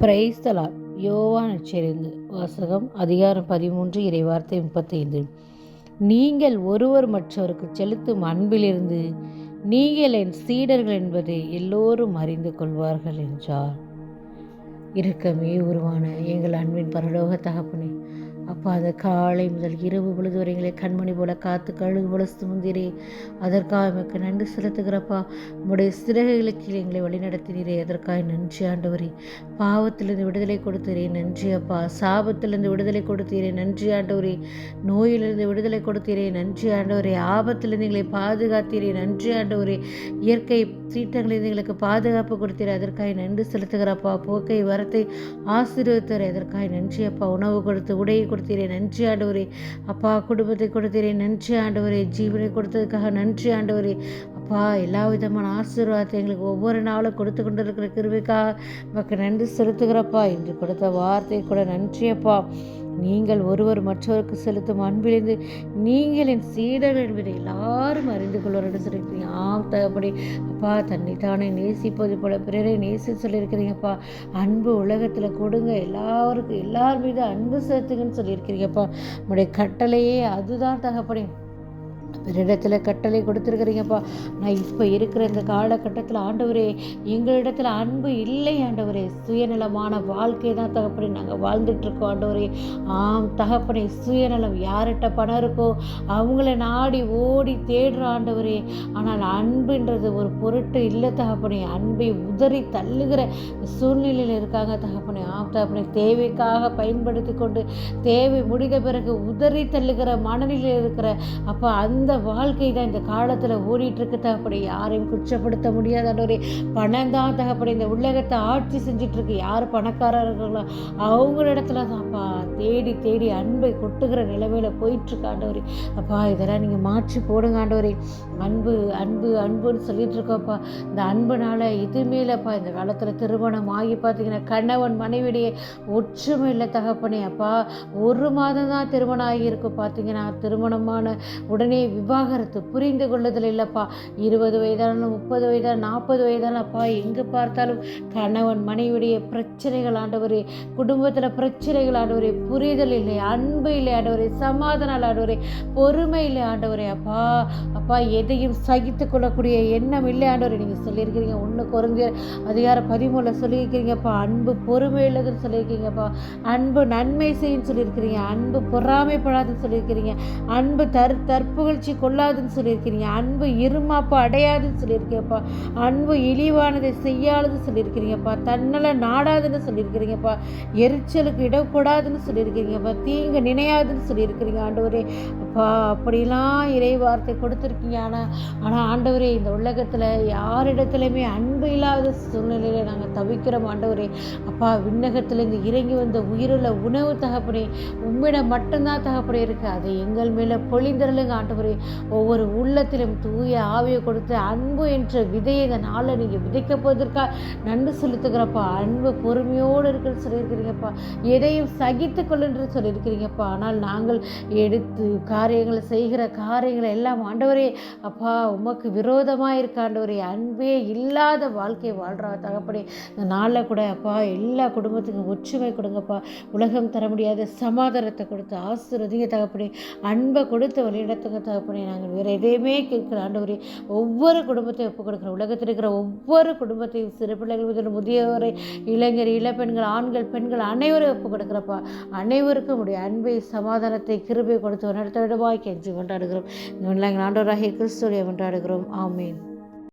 பிரைஸ்தலா யோவான் நற்செய்தி வாசகம் அதிகாரம் பதிமூன்று இறைவார்த்தை முப்பத்தைந்து. நீங்கள் ஒருவர் மற்றவருக்கு செலுத்தும் அன்பிலிருந்து நீங்கள் என் சீடர்கள் என்பதை எல்லோரும் அறிந்து கொள்வார்கள் என்றார். இறுக்கமே உருவான எங்கள் அன்பின் பரலோக தகப்பனே அப்பா அந்த காலை முதல் இரவு பொழுது வரைங்களே கண்மணி போல காத்து கழுகு போல சுமந்திரே. அதற்காக எமக்கு நன்றி செலுத்துகிறப்பா. உடைய சிறகுகளுக்கு கீழே எங்களை வழிநடத்தினீரே அதற்காக நன்றி ஆண்டவரே. பாவத்திலிருந்து விடுதலை கொடுத்தீரே. நன்றி அப்பா. சாபத்திலிருந்து விடுதலை கொடுத்தீரே. நன்றி ஆண்டவரே. நோயிலிருந்து விடுதலை கொடுத்தீரே. நன்றி ஆண்டவரே. ஆபத்திலிருந்து எங்களை பாதுகாத்தீரே. நன்றி ஆண்டவரே. இயற்கை சீட்டங்களிலிருந்து எங்களுக்கு பாதுகாப்பு கொடுத்தீரே. அதற்காக நன்றி செலுத்துகிறப்பா. போக்கை வரத்தை ஆசீர்வதித்தரே. அதற்காக நன்றி அப்பா. உணவு கொடுத்து உடையை கொடுத்தீரே. நன்றி ஆண்டவரே. அப்பா குடும்பத்தை கொடுத்தீரே. நன்றி ஆண்டவரே. ஜீவனை கொடுத்ததுக்காக நன்றி ஆண்டவரே. அப்பா எல்லா விதமான ஆசீர்வாதத்தை எங்களுக்கு ஒவ்வொரு நாளும் கொடுத்து கொண்டு இருக்கிற கிருபைக்காக நமக்கு நன்றி செலுத்துகிறப்பா. இன்று கொடுத்த வார்த்தை கூட நன்றி அப்பா நீங்கள் ஒருவர் மற்றவருக்கு செலுத்தும் அன்பிலிருந்து நீங்கள் என் சீடர்கள் என்பதை எல்லாரும் அறிந்து கொள்வார்கள் சொல்லியிருக்கிறீங்க. ஆம் தகப்படி அப்பா தன்னை தானே நேசிப்பது போல பிறரை நேசி சொல்லியிருக்கிறீங்கப்பா அன்பு உலகத்தில் கொடுங்க. எல்லாருக்கும் எல்லார் மீது அன்பு செலுத்துங்கன்னு சொல்லியிருக்கிறீங்கப்பா உங்களுடைய கட்டளையே அதுதான் தகப்படி பிறரிடத்தில் கட்டளை கொடுத்துருக்குறீங்கப்பா. நான் இப்போ இருக்கிற இந்த காலகட்டத்தில் ஆண்டவரே எங்களிடத்தில் அன்பு இல்லை ஆண்டவரே. சுயநலமான வாழ்க்கை தான் தகப்படி நாங்கள் வாழ்ந்துட்டுருக்கோம் ஆண்டவரே. ஆம் தகப்பனை சுயநலம். யார்கிட்ட பணம் இருக்கோ அவங்கள நாடி ஓடி தேடுற ஆண்டவரே. ஆனால் அன்புன்றது ஒரு பொருட்டு இல்லை தகப்பனே. அன்பை உதறி தள்ளுகிற சூழ்நிலையில் இருக்காங்க தகப்பனே. ஆம் தகப்பனை தேவைக்காக பயன்படுத்தி கொண்டு தேவை முடிந்த பிறகு உதறி தள்ளுகிற மனநிலையில் இருக்கிற அப்போ அந்த வாழ்க்கை தான் இந்த காலத்தில் ஓடிட்டுருக்கு தகப்படி யாரையும் குற்றப்படுத்த முடியாத ஆண்டவரே பணம் தான் தகப்படி இந்த உலகத்தை ஆட்சி செஞ்சிட்ருக்கு யார் பணக்காரர்களோ? அவங்களிடத்துல தான்ப்பா தேடி தேடி அன்பை கொட்டுகிற நிலைமையில போயிட்டுருக்கு ஆண்டவரே. அப்பா இதெல்லாம் நீங்கள் மாற்றி போடுங்க ஆண்டவரே. அன்பு அன்பு அன்புன்னு சொல்லிட்டு இருக்கோப்பா இந்த அன்புனால எதுவுமே இல்லைப்பா இந்த காலத்தில் திருமணம் ஆகி பார்த்தீங்கன்னா கணவன் மனைவிடைய ஒற்றுமை இல்லை தகப்பனே. அப்பா ஒரு மாதம் தான் திருமணம் ஆகியிருக்கும் பார்த்தீங்கன்னா திருமணமான உடனே விவாகரத்து புரிந்து கொள்ளுதல் இல்லைப்பா. இருபது வயதானாலும் முப்பது வயதான நாற்பது வயதான அப்பா எங்கே பார்த்தாலும் கணவன் மனைவிடைய பிரச்சனைகள் ஆண்டவரே. குடும்பத்தில் பிரச்சனைகள் ஆண்டவரே. புரிய இல்லை அன்பு இல்லை ஆண்டவரே சமாதானம் ஆண்டவரே பொறுமை இல்லை ஆண்டவரே அப்பா. அப்பா எதையும் சகித்து கொள்ளக்கூடிய எண்ணம் இல்லை ஆண்டவரே. நீங்கள் சொல்லியிருக்கிறீங்க ஒன்று குறைஞ்ச அதிகார பதிமூல சொல்லியிருக்கிறீங்கப்பா அன்பு பொறுமை இல்லதுன்னு சொல்லியிருக்கீங்கப்பா அன்பு நன்மை செய்யும் சொல்லியிருக்கிறீங்க அன்பு பொறாமைப்படாதுன்னு சொல்லியிருக்கிறீங்க அன்பு தற் தற்புகழ்ச்சி கொள்ளாதுன்னு சொல்லியிருக்கிறீங்க அன்பு இருமாப்பு அடையாதுன்னு சொல்லியிருக்கீங்கப்பா அன்பு இழிவானதை செய்யாதுன்னு சொல்லியிருக்கிறீங்கப்பா. தன்னல நாடாதுன்னு சொல்லியிருக்கிறீங்கப்பா. எரிச்சலுக்கு இடக்கூடாதுன்னு சொல்லியிருக்கீங்க சொல்லியிருக்கிறீங்கப்பா தீங்கு நினையாதுன்னு சொல்லியிருக்கிறீங்க. ஆண்டவரே அப்பா அப்படிலாம் இறை வார்த்தை கொடுத்துருக்கீங்க. ஆனால் ஆனால் ஆண்டவரே இந்த உலகத்தில் யாரிடத்துலையுமே அன்பு இல்லாத சூழ்நிலையில் நாங்கள் தவிக்கிறோம். ஆண்டவரே அப்பா விண்ணகத்திலேருந்து இறங்கி வந்த உயிருள்ள உணவு தகப்பனே உம்மிடம் மட்டும்தான் தகப்பனே இருக்குது அதை எங்கள் மேலே பொழிந்தருளுங்க ஆண்டவரே ஒவ்வொரு உள்ளத்திலும் தூய ஆவியை கொடுத்து அன்பு என்ற விதையை இந்த நாளில் நீங்கள் விதைக்க போவதற்காக நன்றி செலுத்துகிறப்பா. அன்பு பொறுமையோடு இருக்குன்னு சொல்லியிருக்கிறீங்கப்பா. எதையும் சகித்து கொள்ளுன்று சொல்லியிருக்கிறீங்கப்பா. ஆனால் நாங்கள் எடுத்து காரியங்களை செய்கிற காரியங்களை எல்லாம் ஆண்டவரே அப்பா உமக்கு விரோதமாக இருக்க ஆண்டவரே அன்பே இல்லாத வாழ்க்கையை வாழ்கிறா தகப்படி இந்த நாளில் கூட அப்பா எல்லா குடும்பத்துக்கும் ஒற்றுமை கொடுங்கப்பா. உலகம் தர முடியாத சமாதானத்தை கொடுத்து ஆசிர்வதிங்க தகப்படி அன்பை கொடுத்து வழிநடத்துங்க தகப்படி நாங்கள் வேறு எதையுமே கேட்கிற ஆண்டவரே. ஒவ்வொரு குடும்பத்தையும் ஒப்புக் கொடுக்குற உலகத்தில் இருக்கிற ஒவ்வொரு குடும்பத்தையும் சிறு பிள்ளைகள் முதல் முதியவரை இளைஞர் இளப்பெண்கள் ஆண்கள் பெண்கள் அனைவரும் ஒப்புக் கொடுக்குறப்பா. அனைவருக்கும் உடைய அன்பை சமாதானத்தை கிருபை கொடுத்து நடத்த விடுவாய் கெஞ்சி கொண்டாடுகிறோம் இந்த ஆண்டவராகிய கிறிஸ்துடைய கொண்டாடுகிறோம் ஆமீன்.